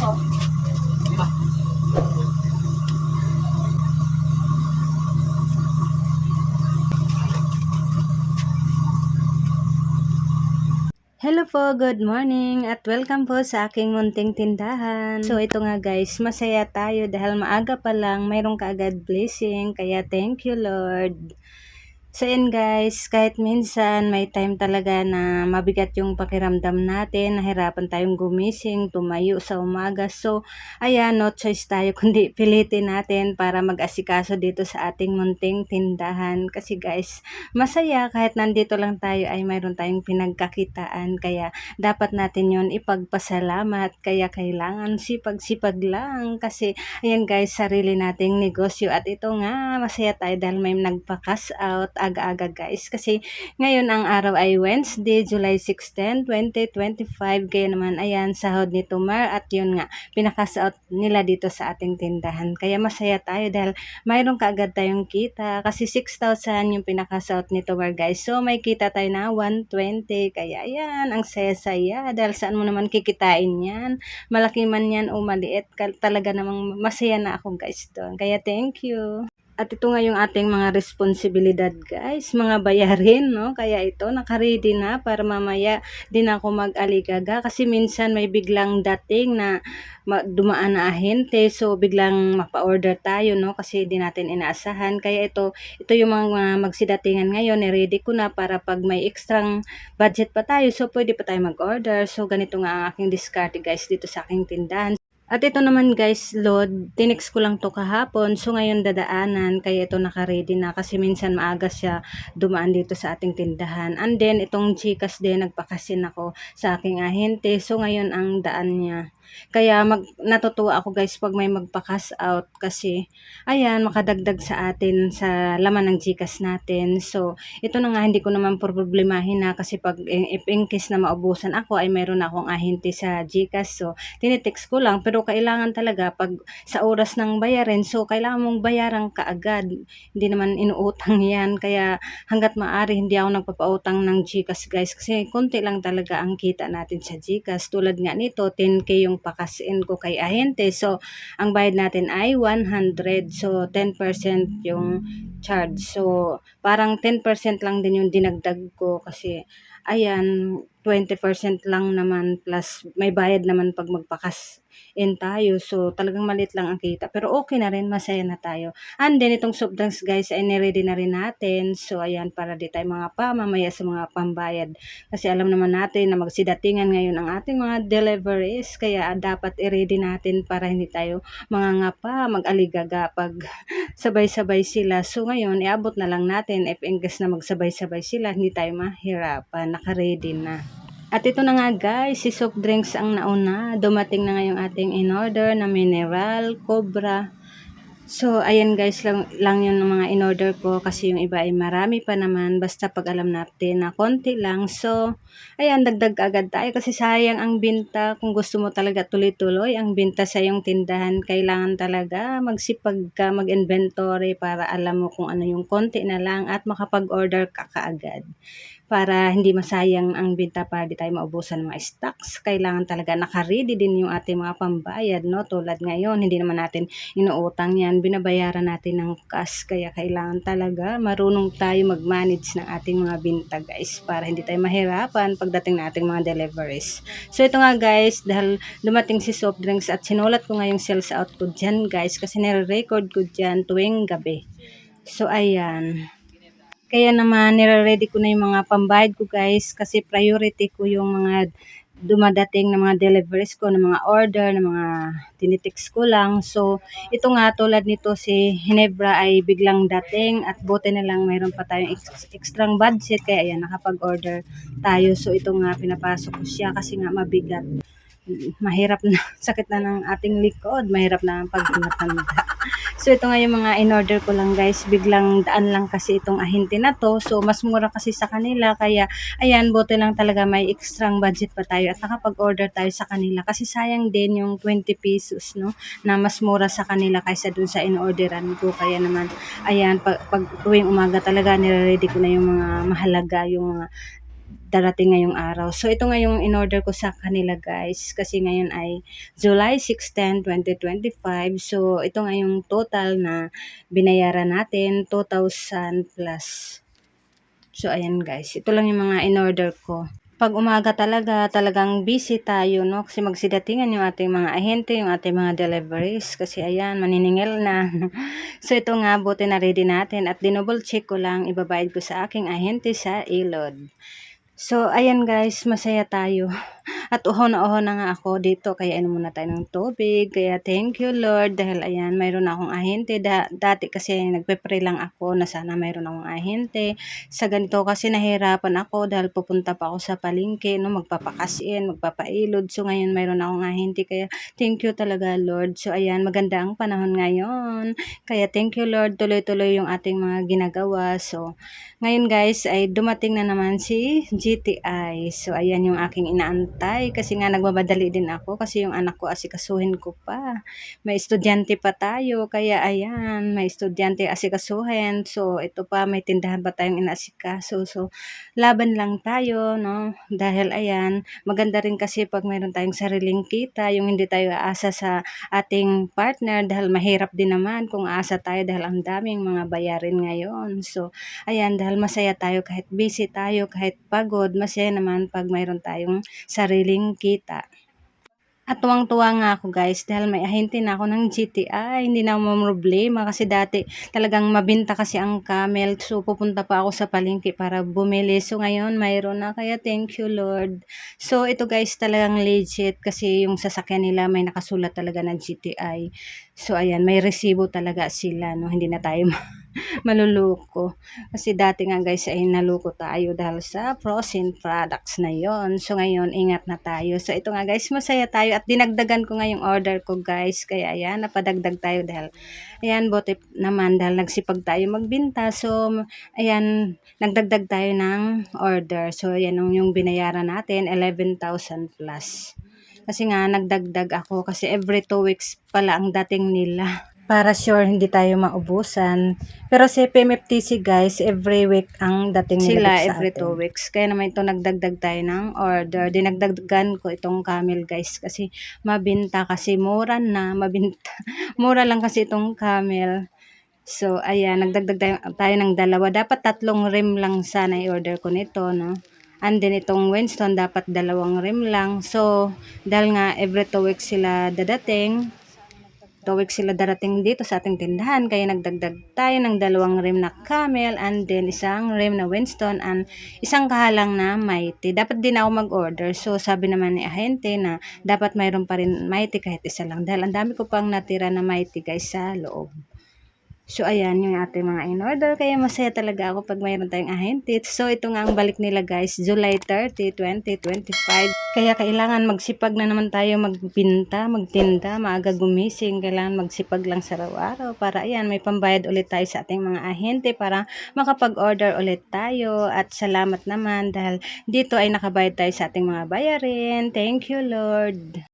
mo. Lima. Hello po, good morning at welcome po sa aking munting tindahan. So ito nga guys, masaya tayo dahil maaga pa lang mayroong kaagad blessing kaya thank you Lord. So yan guys, kahit minsan may time talaga na mabigat yung pakiramdam natin, nahirapan tayong gumising, tumayo sa umaga. So ayan, no choice tayo kundi pilitin natin para mag-asikaso dito sa ating munting tindahan. Kasi guys, masaya kahit nandito lang tayo ay mayroon tayong pinagkakitaan. Kaya dapat natin yon ipagpasalamat. Kaya kailangan sipag-sipag lang. Kasi ayan guys, sarili nating negosyo. At ito nga, masaya tayo dahil may nagpa-cash out aga-aga guys. Kasi ngayon ang araw ay Wednesday, July 16, 2025. Kaya naman, ayan, sahod ni Tumar. At yun nga, pinakas out nila dito sa ating tindahan. Kaya masaya tayo dahil mayroon kaagad tayong kita. Kasi 6,000 yung pinakas out ni Tumar guys. So may kita tayo na 120. Kaya ayan, ang saya-saya. Dahil saan mo naman kikitain yan? Malaki man yan o maliit. Talaga namang masaya na ako guys doon. Kaya thank you. At ito nga yung ating mga responsibilidad guys, mga bayarin, no? Kaya ito, nakaready na para mamaya din ako mag-aligaga. Kasi minsan may biglang dating na ma- dumaan na ahente. So biglang mapa-order tayo no? Kasi di natin inaasahan. Kaya ito ito yung mga magsidatingan ngayon. Ready ko na para pag may extrang budget pa tayo so pwede pa tayo mag-order. So ganito nga ang aking discard guys dito sa aking tindahan at ito naman guys, load, tinix ko lang to kahapon. So ngayon dadaanan, kaya ito naka-ready na kasi minsan maaga siya dumaan dito sa ating tindahan. And then itong Gcash din, nagpakasin ako sa aking ahente. So ngayon ang daan niya. Kaya mag, natutuwa ako guys pag may magpa-cash out kasi ayan, makadagdag sa atin sa laman ng Gcash natin. So ito na nga, hindi ko naman problemahin na kasi pag if in case na maubusan ako ay mayroon akong ahente sa Gcash. So tinitext ko lang pero kailangan talaga pag sa oras ng bayarin so kailangan mong bayaran kaagad hindi naman inuutang yan kaya hanggat maaari hindi ako nagpapautang ng Gcash guys kasi konti lang talaga ang kita natin sa Gcash tulad nga nito 10k yung pakasin ko kay ahente. So ang bayad natin ay 100 so 10% yung charge. So parang 10% lang din yung dinagdag ko kasi ayan 20% lang naman plus may bayad naman pag magpakas in tayo. So, talagang malit lang ang kita. Pero okay na rin, masaya na tayo. And then, itong soft drinks guys, ay niready na rin natin. So, ayan, para di tayo mga pa, mamaya sa mga pambayad. Kasi alam naman natin na magsidatingan ngayon ang ating mga deliveries. Kaya dapat i-ready natin para hindi tayo mga ngapa, mag-aligaga pag sabay-sabay sila. So, ngayon, iabot na lang natin. If ingles na magsabay-sabay sila, hindi tayo mahirapan. Naka-ready na. At ito na nga guys, si soft drinks ang nauna. Dumating na nga yung ating in-order na mineral, cobra. So, ayan guys, lang, lang yun mga in-order ko kasi yung iba ay marami pa naman. Basta pag alam natin na konti lang. So, ayan, dagdag agad tayo kasi sayang ang binta. Kung gusto mo talaga tuloy-tuloy ang binta sa iyong tindahan, kailangan talaga magsipag ka, mag-inventory para alam mo kung ano yung konti na lang at makapag-order ka kaagad para hindi masayang ang binta para di tayo maubusan ng mga stocks. Kailangan talaga nakaready din yung ating mga pambayad, no? Tulad ngayon, hindi naman natin inuutang yan, binabayaran natin ng cash. Kaya kailangan talaga marunong tayo mag-manage ng ating mga binta, guys, para hindi tayo mahirapan pagdating na ating mga deliveries. So ito nga guys, dahil dumating si soft drinks at sinulat ko nga yung sales out ko dyan, guys, kasi nire-record ko dyan tuwing gabi. So ayan. Kaya naman, nire-ready ko na yung mga pambayad ko guys kasi priority ko yung mga dumadating na mga deliveries ko, ng mga order, ng mga tinitext ko lang. So, ito nga tulad nito si Hinebra ay biglang dating at buti na lang mayroon pa tayong ex- extrang budget kaya ayan, nakapag-order tayo. So, ito nga pinapasok ko siya kasi nga mabigat. Mahirap na, sakit na ng ating likod, mahirap na ang pagmatanda. So ito nga yung mga in-order ko lang guys, biglang daan lang kasi itong ahente na to. So mas mura kasi sa kanila. Kaya ayan, buti lang talaga. May extrang budget pa tayo. At nakapag-order tayo sa kanila. Kasi sayang din yung 20 pesos no? Na mas mura sa kanila kaysa dun sa in-orderan ko. Kaya naman ayan, pag, pag tuwing umaga talaga nire-ready ko na yung mga mahalaga, yung mga darating ngayong araw. So, ito nga yung in-order ko sa kanila guys. Kasi ngayon ay July 16, 2025. So, ito nga yung total na binayaran natin, 2,000 plus. So, ayan guys. Ito lang yung mga in-order ko pag umaga talaga, talagang busy tayo, no? Kasi magsidatingan yung ating mga ahente, yung ating mga deliveries. Kasi ayan, maniningil na. so ito nga, buti na ready natin. At dinouble check ko lang, ibabayad ko sa aking ahente sa ilod. So, ayan guys, masaya tayo. At uho na uho na nga ako dito, kaya inom muna tayo ng tubig. Kaya thank you Lord, dahil ayan, mayroon akong ahente. Da dati kasi nagpe-pray lang ako na sana mayroon akong ahente. Sa ganito kasi nahirapan ako dahil pupunta pa ako sa palengke, no, magpapakasin, magpapailod. So ngayon mayroon akong ahente, kaya thank you talaga Lord. So ayan, maganda ang panahon ngayon. Kaya thank you Lord, tuloy-tuloy yung ating mga ginagawa. So, ngayon guys, ay dumating na naman si GTI. So, ayan yung aking inaantay kasi nga nagmamadali din ako kasi yung anak ko asikasuhin ko pa. May estudyante pa tayo, kaya ayan, may estudyante asikasuhin. So, ito pa, may tindahan pa tayong inaasikaso. So, laban lang tayo, no? Dahil ayan, maganda rin kasi pag mayroon tayong sariling kita, yung hindi tayo aasa sa ating partner dahil mahirap din naman kung aasa tayo dahil ang daming mga bayarin ngayon. So, ayan, dahil masaya tayo kahit busy tayo, kahit pagod, masaya naman pag mayroon tayong sariling kita. At tuwang-tuwa nga ako guys dahil may ahente na ako ng GTI. Hindi na ako problema kasi dati talagang mabinta kasi ang camel. So pupunta pa ako sa palengke para bumili. So ngayon mayroon na kaya thank you Lord. So ito guys talagang legit kasi yung sasakyan nila may nakasulat talaga na GTI. So ayan may resibo talaga sila no. Hindi na tayo maluluko. Kasi dati nga guys ay naluko tayo dahil sa frozen products na yon So ngayon, ingat na tayo. So ito nga guys, masaya tayo at dinagdagan ko nga yung order ko guys. Kaya ayan, napadagdag tayo dahil ayan, bote naman dahil nagsipag tayo magbinta. So ayan, nagdagdag tayo ng order. So ayan yung binayaran natin, 11,000 plus. Kasi nga, nagdagdag ako kasi every 2 weeks pala ang dating nila para sure hindi tayo maubusan. Pero si PMFTC guys, every week ang dating nila Sila sa every atin. two weeks. Kaya naman ito nagdagdag tayo ng order. Dinagdagan ko itong camel guys kasi mabinta kasi mura na, mabinta. mura lang kasi itong camel. So, ayan, nagdagdag tayo, tayo ng dalawa. Dapat tatlong rim lang sana i-order ko nito, no? And then itong Winston, dapat dalawang rim lang. So, dahil nga every two weeks sila dadating, weeks sila darating dito sa ating tindahan kaya nagdagdag tayo ng dalawang rim na camel and then isang rim na Winston and isang kahalang na Mighty. Dapat din ako mag-order. So sabi naman ni ahente na dapat mayroon pa rin Mighty kahit isa lang dahil ang dami ko pang natira na Mighty guys sa loob. So, ayan yung ating mga in-order. Kaya masaya talaga ako pag mayroon tayong ahente. So, ito nga ang balik nila guys, July 30, 2025. Kaya kailangan magsipag na naman tayo magbinta, magtinda, maaga gumising. Kailangan magsipag lang sa araw-araw para ayan, may pambayad ulit tayo sa ating mga ahente para makapag-order ulit tayo. At salamat naman dahil dito ay nakabayad tayo sa ating mga bayarin. Thank you Lord.